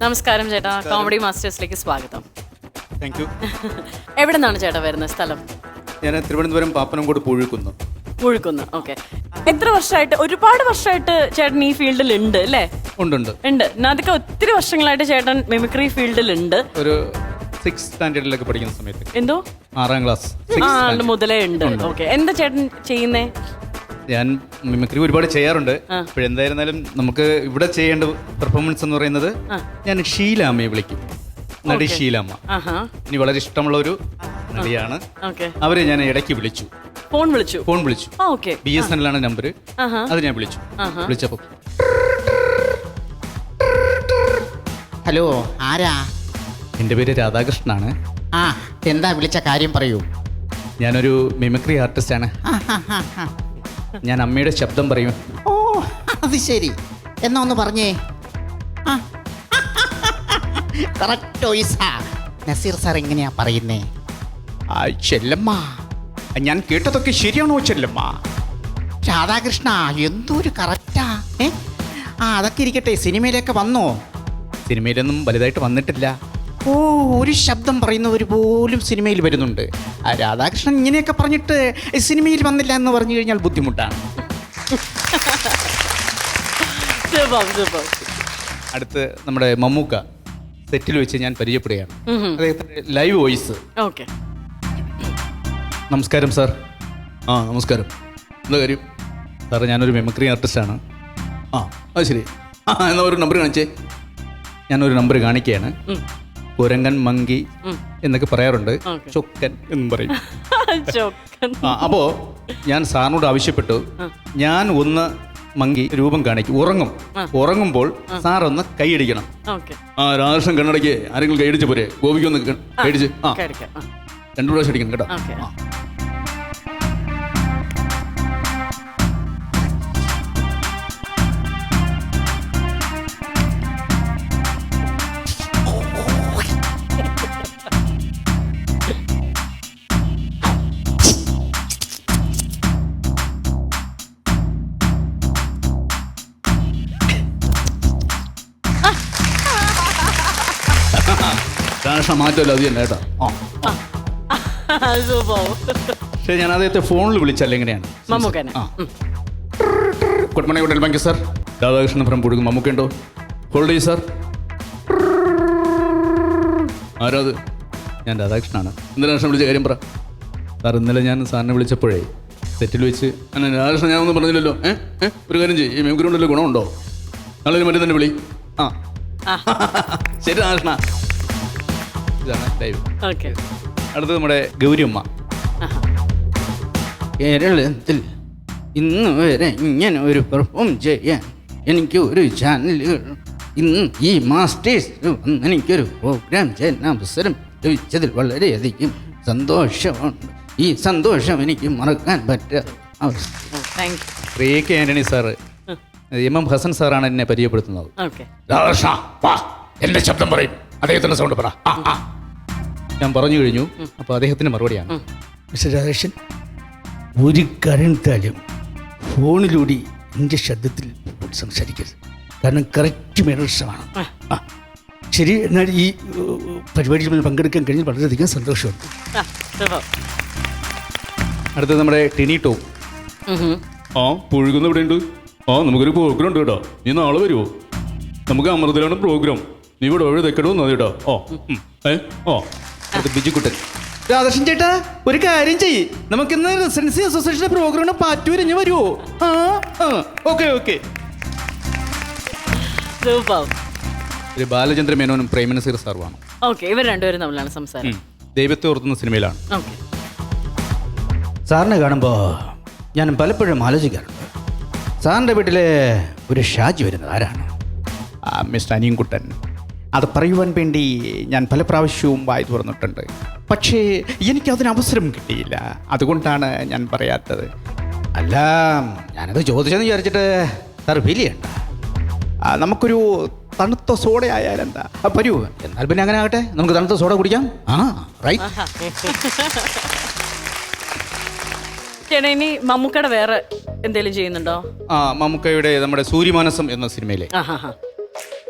നമസ്കാരം ചേട്ടാ. കോമഡി മാസ്റ്റേഴ്സിലേക്ക് സ്വാഗതം. താങ്ക് യു എവിടെ നിന്നാണ് ചേട്ടാ വരുന്ന സ്ഥലം? ഞാൻ തിരുവനന്തപുരം പാപ്പനംകോട് പുഴുക്കുന്നു. പുഴുക്കുന്നു. ഓക്കെ എത്ര വർഷമായിട്ട് ഒരുപാട് വർഷമായിട്ട് ചേട്ടൻ ഈ ഫീൽഡിൽ ഉണ്ട് അല്ലേ ഉണ്ടുണ്ട് ഉണ്ട് അതൊക്കെ ഒത്തിരി വർഷങ്ങളായിട്ട് ചേട്ടൻ മിമിക്രി ഫീൽഡിൽ ഉണ്ട് ഒരു സിക്സ് സ്റ്റാൻഡേർഡിലൊക്കെ പഠിക്കുന്ന സമയത്ത്. എന്തോ? ആറാം ക്ലാസ് ആ ഉണ്ട് മുതലേ ഉണ്ട്. ഓക്കെ എന്താ ചേട്ടൻ ചെയ്യുന്നേ? ഞാൻ മിമിക്രി ഒരുപാട് ചെയ്യാറുണ്ട്. എന്തായിരുന്നാലും നമുക്ക് ഇവിടെ ചെയ്യേണ്ട പെർഫോമൻസ് എന്ന് പറയുന്നത് ഞാൻ ഷീലാമ്മയെ വിളിക്കും. നടി ഷീലാമ്മ. ആഹാ. ഇനി വളരെ ഇഷ്ടമുള്ള ഒരു നടിയാണ്. ഓക്കെ. അവരെ ഞാൻ ഇടയ്ക്ക് വിളിച്ചു. ഫോൺ വിളിച്ചു? ഫോൺ വിളിച്ചു. ബി എസ് എൻ എൽ ആണ് നമ്പർ അത് ഞാൻ വിളിച്ചു. വിളിച്ചപ്പോ ഹലോ ആരാ? എന്റെ പേര് രാധാകൃഷ്ണനാണ് ആ എന്താ വിളിച്ച കാര്യം പറയൂ. ഞാനൊരു മിമിക്രി ആർട്ടിസ്റ്റ് ആ, ഹാ, ഹാ, ഹാ. ഞാൻ അമ്മയുടെ ശബ്ദം പറയും. ഓ അത് ശരി. എന്നാ ഒന്ന് പറഞ്ഞേ. ആ. കറക്റ്റ് നസീർ സാർ എങ്ങനെയാ പറയുന്നേ? ആ, ചെല്ലമ്മ. ഞാൻ കേട്ടതൊക്കെ ശരിയാണോ ചെല്ലമ്മ? രാധാകൃഷ്ണ എന്തൊരു കറക്റ്റാ ഏ? ആ അതൊക്കെ ഇരിക്കട്ടെ. സിനിമയിലൊക്കെ വന്നോ? സിനിമയിലൊന്നും വലുതായിട്ട് വന്നിട്ടില്ല. ഓ ഒരു ശബ്ദം പറയുന്നവർ പോലും സിനിമയിൽ വരുന്നുണ്ട്. ആ രാധാകൃഷ്ണൻ ഇങ്ങനെയൊക്കെ പറഞ്ഞിട്ട് സിനിമയിൽ വന്നില്ല എന്ന് പറഞ്ഞു കഴിഞ്ഞാൽ ബുദ്ധിമുട്ടാണ്. അടുത്ത് നമ്മുടെ മമ്മൂക്ക സെറ്റിൽ വെച്ച് ഞാൻ പരിചയപ്പെടുകയാണ്. അദ്ദേഹത്തിന്റെ ലൈവ് വോയിസ്. ഓക്കെ. നമസ്കാരം സാർ. ആ നമസ്കാരം. എന്താ കാര്യം? സാറേ ഞാനൊരു മെമക്രി ആർട്ടിസ്റ്റാണ്. ആ അത് ശരി. ആ എന്നാ ഒരു നമ്പർ കാണിച്ചേ. ഞാനൊരു നമ്പർ കാണിക്കുകയാണ്. കുരങ്ങൻ മങ്കി എന്നൊക്കെ പറയാറുണ്ട്. ചൊക്കൻ എന്നും പറയും. അപ്പോ ആ അപ്പോ ഞാൻ സാറിനോട് ആവശ്യപ്പെട്ടു. ഞാൻ ഒന്ന് മങ്കി രൂപം കാണിക്കും. ഉറങ്ങും. ഉറങ്ങുമ്പോൾ സാർ ഒന്ന് കൈയടിക്കണം. ഓക്കെ. ആ രാധാകൃഷ്ണൻ കണ്ണടയ്ക്ക് ആരെങ്കിലും കൈയടിച്ച് പോരെ? ഗോപിക്കൊന്ന് ക- കൈയടിച്ച്. ആ. രണ്ട് ആ. രണ്ടു പ്രാവശ്യം അടിക്കണം കേട്ടോ. ഓക്കെ. ആ. രാധാകൃഷ്ണൻ മാറ്റമല്ല അത് തന്നെ കേട്ടോ. ആ. പക്ഷേ ഞാൻ അദ്ദേഹത്തെ ഫോണിൽ വിളിച്ചല്ല എങ്ങനെയാണ്? മമ്മൂക്കനെ. ആ. Good morning hotel bank sir Radhakrishnan from പുഴുക്കും മമ്മൂക്കുണ്ടോ ഹോൾഡ് ചെയ്യ് സാർ ആരോ അത്? ഞാൻ രാധാകൃഷ്ണനാണ്. ഇന്നലെ കൃഷ്ണൻ വിളിച്ച കാര്യം പറ. സാർ ഇന്നലെ ഞാൻ സാറിനെ വിളിച്ചപ്പോഴേ സെറ്റിൽ വെച്ച് അല്ല രാധാകൃഷ്ണൻ ഞാനൊന്നും പറഞ്ഞില്ലല്ലോ. ഏ? ഏ? ഒരു കാര്യം ചെയ്യും. ഈ മെമിക്രി കൊണ്ടല്ലോ ഗുണമുണ്ടോ? നാളെ മറ്റേ തന്നെ വിളി. ആ. ശരി രാധാകൃഷ്ണ. ഇതാണ് ദൈവം ഓക്കെ അടുത്തത് നമ്മുടെ ഗൗരിയമ്മ. കേരളത്തിൽ ഇന്ന് വരെ ഇങ്ങനെ ഒരു പെർഫോം ചെയ്യാൻ എനിക്ക് ഒരു ചാനലുകൾ ഇന്ന് ഈ മാസ്റ്റേഴ്സ് വന്ന് എനിക്കൊരു പ്രോഗ്രാം ചെയ്യാൻ അവസരം ലഭിച്ചതിൽ വളരെയധികം സന്തോഷമുണ്ട്. ഈ സന്തോഷം എനിക്ക് മറക്കാൻ പറ്റാത്ത Antony sir M M Hassan സാറാണ് എന്നെ പരിചയപ്പെടുത്തുന്നത്. രാധാകൃഷ്ണ എന്റെ ശബ്ദം പറയും. അദ്ദേഹത്തിന്റെ സൗണ്ട് പറ. ആ, ആ. ഞാൻ പറഞ്ഞു കഴിഞ്ഞു. അപ്പൊ അദ്ദേഹത്തിന്റെ മറുപടിയാണ്. മിസ്റ്റർ രാധേഷൻ ഒരു കാരണത്താലും ഫോണിലൂടെ എന്റെ ശബ്ദത്തിൽ സംസാരിക്കരുത്. കാരണം കറക്റ്റ് മേനർസമാണ് ആ. ശരി എന്നാൽ ഈ ഏഹ്, പരിപാടിയിൽ പങ്കെടുക്കാൻ കഴിഞ്ഞാൽ വളരെയധികം സന്തോഷമുണ്ട്. ആ അടുത്തത് നമ്മുടെ ടിനി ടോ. ആ പുഴുകുന്ന ഇവിടെ ഉണ്ട്. ആ നമുക്കൊരു പ്രോഗ്രാം ഉണ്ട് കേട്ടോ. നീ നാളെ വരുമോ നമുക്ക് അമൃതയിലാണ് പ്രോഗ്രാം നീ ഇവിടെ വഴി തെക്കണോ കേട്ടോ ഓ ഉം. ഏ ഓ. അടുത്ത ബിജുക്കുട്ടൻ രാധാകൃഷ്ണൻ ചേട്ടാ ഒരു കാര്യം ചെയ്യ്. നമുക്കിന്ന് റെസിഡൻസി അസോസിയേഷന്റെ പ്രോഗ്രാമിന് പാറ്റൂരിഞ്ഞ് വരുമോ ആ ഓക്കെ ഓക്കെ. സൂപ്പർ. ഒരു ബാലചന്ദ്ര മേനോനും പ്രേമനസീർ സാറുമാണ്. ഓക്കെ ഇവർ രണ്ടുപേരും തമ്മിലാണ് സംസാരം. ദൈവത്തെ ഓർത്തുന്ന സിനിമയിലാണ്. ഓക്കെ. സാറിനെ കാണുമ്പോൾ ഞാൻ പലപ്പോഴും ആലോചിക്കാറുണ്ട്. സാറിന്റെ വീട്ടിലെ ഒരു ഷാജി വരുന്നത് ആരാണ്? ആ, മിസ്റ്റർ അനിയൻകുട്ടൻ. അത് പറയുവാൻ വേണ്ടി ഞാൻ പല പ്രാവശ്യവും വായി തുറന്നിട്ടുണ്ട്. പക്ഷേ എനിക്കതിന് അവസരം കിട്ടിയില്ല. അതുകൊണ്ടാണ് ഞാൻ പറയാത്തത്. അല്ല ഞാനത് ചോദിച്ചെന്ന് വിചാരിച്ചിട്ട് സാർ ഫീൽ ചെയ്യണ്ട. നമുക്കൊരു തണുത്ത സോഡ എന്താ? ആ, വരൂ. എന്നാൽ പിന്നെ അങ്ങനെ ആകട്ടെ. നമുക്ക് തണുത്ത സോഡ കുടിക്കാം. ആ റൈറ്റ് ചേട്ടാ ഇനി മമ്മൂക്കയുടെ വേറെ എന്തെങ്കിലും ചെയ്യുന്നുണ്ടോ? ആ മമ്മൂക്കയുടെ നമ്മുടെ സൂര്യമാനസം എന്ന സിനിമയിലെ.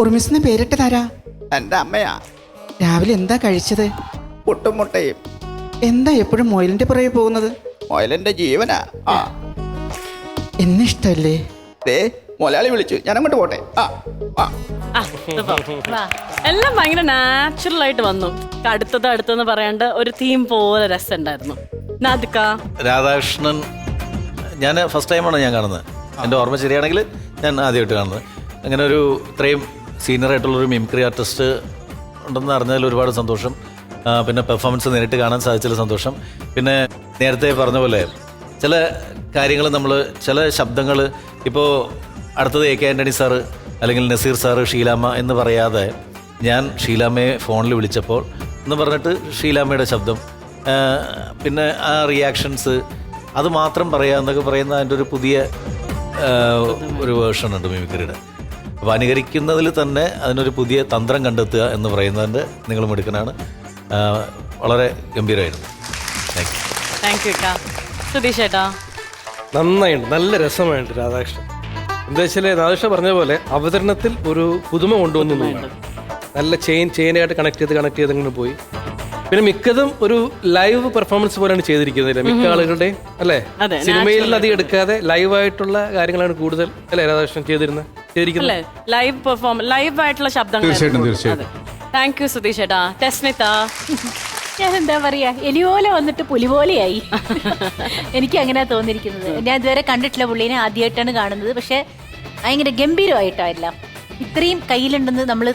ഒരു മിസ്സിന് പേരിട്ടതാരാ? എന്റെ അമ്മയാ. രാവിലെ എന്താ കഴിച്ചത്? പുട്ടും മുട്ടയും എന്താ എപ്പോഴും മൊയിലിന്റെ പുറകെ പോകുന്നത്? മൊയലിന്റെ ജീവനാ. ആ. എന്നെ ഇഷ്ടല്ലേ ദേ മൊലാളി വിളിച്ചു. ഞാൻ അങ്ങോട്ട് പോട്ടെ. ആ ആ. വാ. എല്ലാം ഭയങ്കര നാച്ചുറൽ ആയിട്ട് വന്നു. അടുത്തത് അടുത്തെന്ന് പറയാണ്ട് ഒരു തീം പോലെ രസമുണ്ടായിരുന്നു. നാദിക്ക രാധാകൃഷ്ണൻ ഞാൻ ഫസ്റ്റ് ടൈമാണ് ഞാൻ കാണുന്നത്. എന്റെ ഓർമ്മ ശരിയാണെങ്കിൽ ഞാൻ ആദ്യമായിട്ട് കാണുന്നത്. അങ്ങനെ ഒരു ഇത്രയും സീനിയർ ആയിട്ടുള്ളൊരു മിംക്രി ആർട്ടിസ്റ്റ് ഉണ്ടെന്ന് അറിഞ്ഞതിൽ ഒരുപാട് സന്തോഷം. പിന്നെ പെർഫോമൻസ് നേരിട്ട് കാണാൻ സാധിച്ചതിൽ സന്തോഷം. പിന്നെ നേരത്തെ പറഞ്ഞ പോലെ ചില കാര്യങ്ങൾ നമ്മൾ ചില ശബ്ദങ്ങൾ ഇപ്പോൾ അടുത്തത് എ കെ ആന്റണി സാറ് അല്ലെങ്കിൽ നസീർ സാറ് ഷീലാമ്മ എന്ന് പറയാതെ ഞാൻ ഷീലാമ്മയെ ഫോണിൽ വിളിച്ചപ്പോൾ എന്ന് പറഞ്ഞിട്ട് ഷീലാമ്മയുടെ ശബ്ദം പിന്നെ ആ റിയാക്ഷൻസ് അത് മാത്രം പറയാന്നൊക്കെ പറയുന്ന അതിന്റെ ഒരു പുതിയ ഒരു വേർഷൻ ഉണ്ട് മിമിക്രിയുടെ അപ്പോൾ അനുകരിക്കുന്നതിൽ തന്നെ അതിനൊരു പുതിയ തന്ത്രം കണ്ടെത്തുക എന്ന് പറയുന്നതിന്റെ നിങ്ങൾ മിടുക്കനാണ് വളരെ ഗംഭീരമായിരുന്നു. Thank you thank you Sudheesh ഏട്ടാ. നന്നായിട്ടുണ്ട് നല്ല രസമായിട്ട് രാധാകൃഷ്ണൻ. എന്താ വെച്ചാൽ രാധാകൃഷ്ണൻ പറഞ്ഞ പോലെ അവതരണത്തിൽ ഒരു പുതുമ കൊണ്ടുവന്നു നല്ല ചെയിൻ ചെയിനായിട്ട് കണക്ട് ചെയ്ത് കണക്ട് ചെയ്ത് അങ്ങനെ പോയി. പിന്നെ മിക്കതും ഒരു ലൈവ് പെർഫോമൻസ് പോലെയാണ് ചെയ്തിരിക്കുന്നത് മിക്ക ആളുകളുടെയും അല്ലേ? സിനിമയിൽ നിന്ന് അധികം എടുക്കാതെ ലൈവായിട്ടുള്ള കാര്യങ്ങളാണ് കൂടുതൽ അല്ലേ രാധാകൃഷ്ണൻ ചെയ്തിരുന്നത്? അല്ലേ? ലൈവ് പെർഫോം ലൈവ് ആയിട്ടുള്ള ശബ്ദങ്ങൾ തീർച്ചയായിട്ടും, തീർച്ചയായിട്ടും. താങ്ക് യു സുധീഷ് ഏട്ടാ ടെസ്മിത ഞാൻ എന്താ പറയാ എലി പോലെ വന്നിട്ട് പുലി പോലെയായി. എനിക്ക് അങ്ങനെ തോന്നിയിരിക്കുന്നത്. ഞാൻ ഇതുവരെ കണ്ടിട്ടില്ല പുള്ളീനെ ആദ്യമായിട്ടാണ് കാണുന്നത്. പക്ഷെ ഭയങ്കര ഗംഭീരമായിട്ടായില്ല ഇത്രയും കയ്യിലുണ്ടെന്ന് നമ്മൾ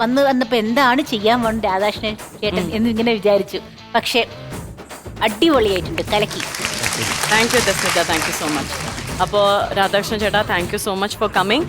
വന്ന് വന്നപ്പോ എന്താണ് ചെയ്യാൻ വേണ്ട രാധാകൃഷ്ണൻ ചേട്ടൻ എന്ന് ഇങ്ങനെ വിചാരിച്ചു. പക്ഷെ അടിപൊളിയായിട്ടുണ്ട്. കലക്കി. Thank you Tesmitha thank you so much അപ്പോൾ രാധാകൃഷ്ണൻ ചേട്ടാ thank you so much for coming